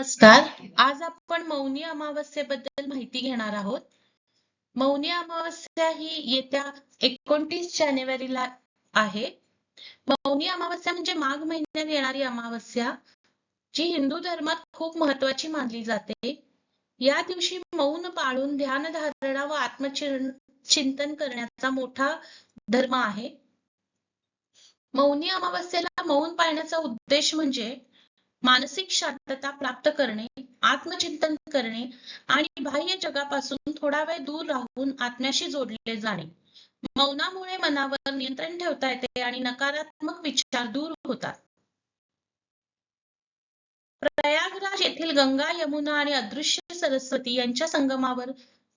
नमस्कार. आज आपण मौनी अमावस्येबद्दल माहिती घेणार आहोत. मौनी अमावस्या ही येत्या एकोणतीस जानेवारीला आहे. मौनी अमावस्या म्हणजे माघ महिन्यात येणारी अमावस्या जी हिंदू धर्मात खूप महत्वाची मानली जाते. या दिवशी मौन पाळून ध्यान धारणा व आत्मचिंतन करण्याचा मोठा धर्म आहे. मौनी अमावस्येला मौन पाळण्याचा उद्देश म्हणजे मानसिक शांतता प्राप्त करणे आत्मचिंतन करणे आणि बाह्य जगापासून थोडा वेळ दूर राहून आत्म्याशी जोडले जाणे. मौनामुळे मनावर नियंत्रण ठेवता येते आणि नकारात्मक विचार दूर होतात. प्रयागराज येथील गंगा यमुना आणि अदृश्य सरस्वती यांच्या संगमावर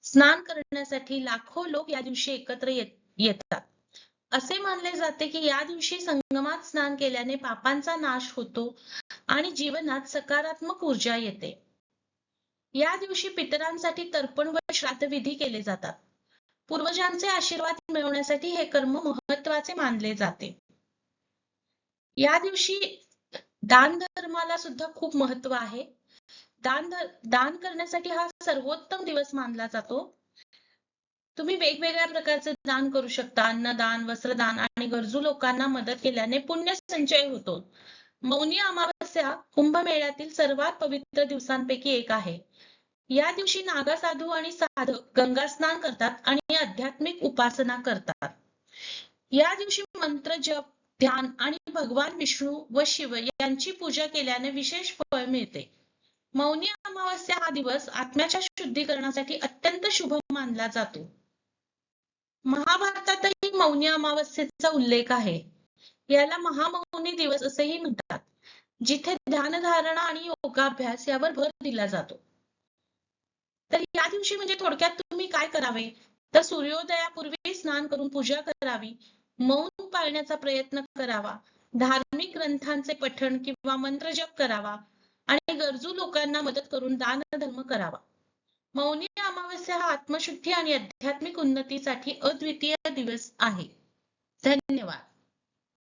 स्नान करण्यासाठी लाखो लोक या दिवशी एकत्र येत- येतात. असे मानले जाते की या दिवशी संगमात स्नान केल्याने पापांचा नाश होतो आणि जीवनात सकारात्मक ऊर्जा येते. या दिवशी पितरांसाठी तर्पण व श्राद्धविधी केले जातात. पूर्वजांचे आशीर्वाद मिळवण्यासाठी हे कर्म महत्त्वाचे मानले जाते. या दिवशी दान धर्माला सुद्धा खूप महत्त्व आहे. दान दान करण्यासाठी हा सर्वोत्तम दिवस मानला जातो. तुम्ही वेगवेगळ्या प्रकारचे दान करू शकता. अन्नदान वस्त्रदान आणि गरजू लोकांना मदत केल्याने पुण्य संचय होतो. मौनी अमावस्या कुंभमेळ्यातील सर्वात पवित्र दिवसांपैकी एक आहे. या दिवशी नागा साधू आणि साधक गंगा स्नान करतात आणि आध्यात्मिक उपासना करतात. या दिवशी मंत्र जप ध्यान आणि भगवान विष्णू व शिव यांची पूजा केल्याने विशेष फळ मिळते. मौनी अमावस्या हा दिवस आत्म्याच्या शुद्धीकरणासाठी अत्यंत शुभ मानला जातो. महाभारतातही मौनी अमावस्येचा उल्लेख आहे. याला महामौनी दिवस असेही म्हणतात. जिथे ध्यानधारणा आणि योगाभ्यास यावर भर दिला जातो. तर या दिवशी म्हणजे थोडक्यात तुम्ही काय करावे? तर सूर्योदयापूर्वी स्नान करून पूजा करावी. मौन पाळण्याचा प्रयत्न करावा. धार्मिक ग्रंथांचे पठण किंवा मंत्र जप करावा. आणि गरजू लोकांना मदत करून दान धर्म करावा. मौनी अमावस्या हा आत्मशुद्धी आणि आध्यात्मिक उन्नतीसाठी अद्वितीय दिवस आहे. धन्यवाद.